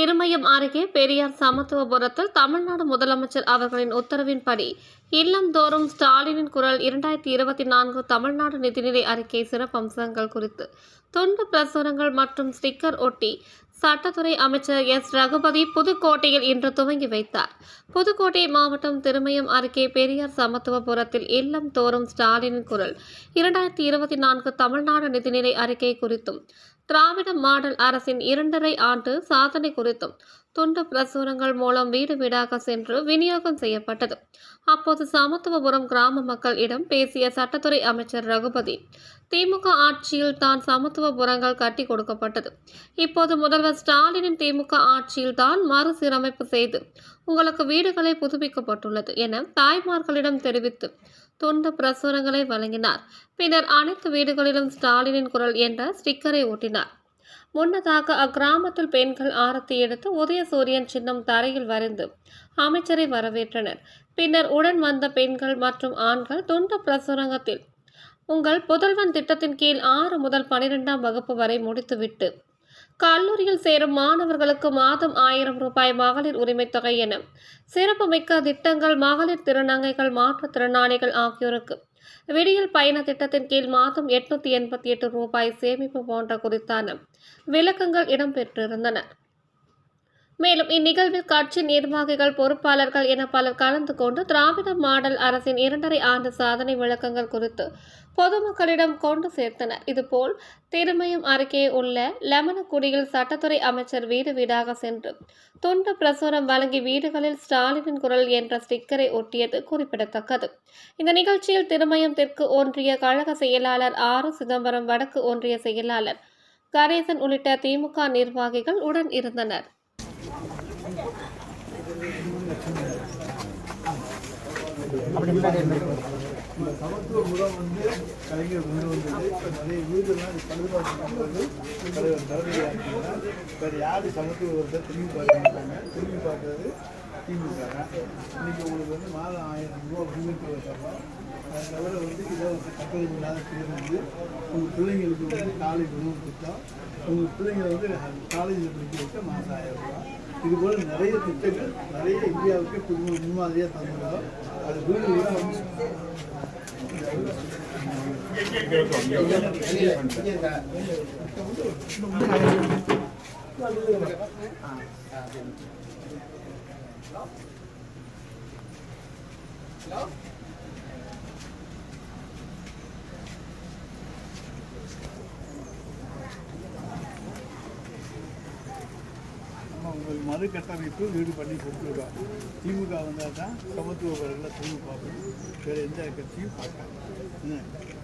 திருமயம் அருகே பெரியார் சமத்துவபுரத்தில் தமிழ்நாடு முதலமைச்சர் அவர்களின் உத்தரவின்படி இல்லந்தோறும் ஸ்டாலினின் குரல் இரண்டாயிரத்தி இருபத்தி நான்கு தமிழ்நாடு நிதிநிலை அறிக்கை சிறப்பம்சங்கள் குறித்து. துண்டு பிரசுரங்கள் மற்றும் ஸ்டிக்கர் ஒட்டி சட்டத்துறை அமைச்சர் எஸ். ரகுபதி புதுக்கோட்டையில் இன்று துவங்கி வைத்தார். புதுக்கோட்டை மாவட்டம் திருமயம் அருகே பெரியார் சமத்துவபுரத்தில் இல்லம் தோறும் ஸ்டாலினின் குரல் இரண்டாயிரத்தி இருபத்தி நான்கு தமிழ்நாடு நிதிநிலை அறிக்கை குறித்தும் திராவிட மாடல் அரசின் இரண்டரை ஆண்டு சாதனை குறித்தும் துண்டு பிரசுரங்கள் மூலம் வீடு வீடாக சென்று விநியோகம் செய்யப்பட்டது. அப்போது சமத்துவபுரம் கிராம மக்களிடம் பேசிய சட்டத்துறை அமைச்சர் ரகுபதி திமுக ஆட்சியில் தான் சமத்துவபுரங்கள் கட்டி கொடுக்கப்பட்டது. இப்போது முதல்வர் ஸ்டாலினின் திமுக ஆட்சியில் தான் மறுசீரமைப்பு செய்து உங்களுக்கு வீடுகளை புதுப்பிக்கப்பட்டுள்ளது என தாய்மார்களிடம் தெரிவித்து துண்டு பிரசுரங்களை வழங்கினார். பின்னர் அனைத்து வீடுகளிலும் ஸ்டாலினின் குரல் என்ற ஸ்டிக்கரை ஒட்டினார். முன்னதாக அக்கிராமத்தில் பெண்கள் ஆரத்தி எடுத்து உதயசூரியன் சின்னம் தரையில் வரைந்து அமைச்சரை வரவேற்றனர். பின்னர் உடன் வந்த பெண்கள் மற்றும் ஆண்கள் துண்டு பிரசுரங்கத்தில் உங்கள் புதல்வன் திட்டத்தின் கீழ் ஆறு முதல் பனிரெண்டாம் வகுப்பு வரை முடித்துவிட்டு கல்லூரியில் சேரும் மாணவர்களுக்கு மாதம் ஆயிரம் ரூபாய் மகளிர் உரிமைத் தொகை என சிறப்புமிக்க திட்டங்கள் மகளிர் திருநங்கைகள் மாற்றுத்திறனாளிகள் ஆகியோருக்கு. விடியல் பயண திட்டத்தின் கீழ் மாதம் எட்நூத்தி எண்பத்தி எட்டு ரூபாய் சேமிப்பு போன்ற குறித்தான விளக்கங்கள் இடம்பெற்றிருந்தன. மேலும் இந்நிகழ்வில் கட்சி நிர்வாகிகள் பொறுப்பாளர்கள் என பலர் கலந்து கொண்டு திராவிட மாடல் அரசின் இரண்டரை ஆண்டு சாதனை விளக்கங்கள் குறித்து பொதுமக்களிடம் கொண்டு சேர்த்தனர். இதுபோல் திருமயம் அருகே உள்ள லெமனக்குடியில் சட்டத்துறை அமைச்சர் வீடு வீடாக சென்று துண்டு பிரசுரம் வழங்கி வீடுகளில் ஸ்டாலினின் குரல் என்ற ஸ்டிக்கரை ஒட்டியது குறிப்பிடத்தக்கது. இந்த நிகழ்ச்சியில் திருமயம் தெற்கு ஒன்றிய கழக செயலாளர் ஆறு சிதம்பரம் வடக்கு ஒன்றிய செயலாளர் கணேசன் உள்ளிட்ட திமுக நிர்வாகிகள் உடன் இருந்தனர். இந்த சமத்துவ முறம் வந்து கலைஞர் கொண்டு வந்தது இப்போ நிறைய வீடுலாம் பழுதுபாட்டு பண்ணுறது தலைவர் தவறுகிறாங்க வேறு யார் சமத்துவ முறத்தை திரும்பி பார்க்க மாட்டாங்க திரும்பி பார்க்கறது திமுக இன்னைக்கு உங்களுக்கு வந்து மாதம் ஆயிரம் ரூபா முன்னூற்றி தரலாம் அது தவிர வந்து இலவச கட்டணம் இல்லாத பேருந்து உங்கள் பிள்ளைங்களுக்கு வந்து காலேஜ் உணவு திட்டம் உங்கள் பிள்ளைங்களை வந்து காலேஜில் படிக்க வைக்க மாதம் ஆயிரம் ரூபா இது போல் நிறைய திட்டங்கள் நிறைய இந்தியாவுக்கு புது முன்மாதிரியாக தந்துள்ளோம் அது வீடு உங்களுக்கு மறு கட்டமைப்பு வீடு பண்ணி கொடுத்துருக்கோம் திமுக வந்தால் தான் சமத்துவ பரங்களை திரும்ப பார்க்கணும் வேறு எந்த கட்சியும் பார்க்காது. என்ன?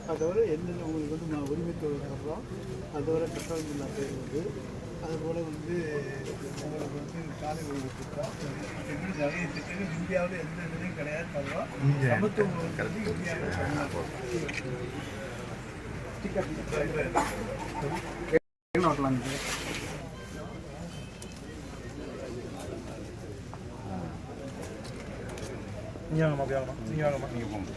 அதை தவிர என்னென்ன உங்களுக்கு வந்து ம- உரிமை தொகை தர்றோம் அதை தவிர பேர் வந்து அதுபோல் வந்து உங்களுக்கு வந்து காலை உணவு திட்டம் நிறைய திட்டங்கள் இந்தியாவில் எந்த இதுலையும் கிடையாது தவிர சமத்துவ வந்து இந்தியாவில் தமிழ்நாட்டில் நீங்க வாங்கம்மா அப்படி வாங்கம்மா நீங்க வாங்கம்மா போங்க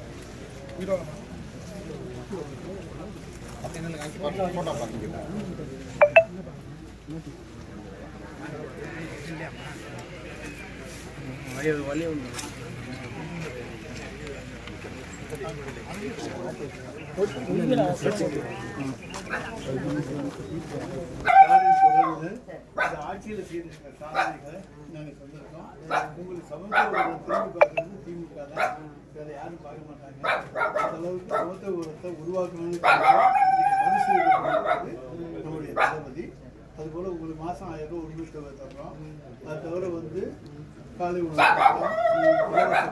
ஆட்சியில் செய்திருக்க சாதனைகளை நாங்கள் சொல்லியிருக்கோம் உங்களுக்கு சமூக தான் வேற யாரும் பார்க்க மாட்டாங்க. அந்த அளவுக்கு சமத்துவ உரத்தை உருவாக்கணும்னு நம்முடைய தளபதி. அதுபோல் உங்களுக்கு மாதம் ஆயிரம் ரூபாய் உரிமை தொகை தர்றோம். அது தவிர வந்து காலை உணவு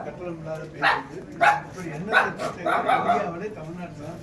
கட்டணம் இல்லாத பேருந்து. இப்படி என்ன திட்டத்தை இந்தியாவிலே தமிழ்நாட்டில்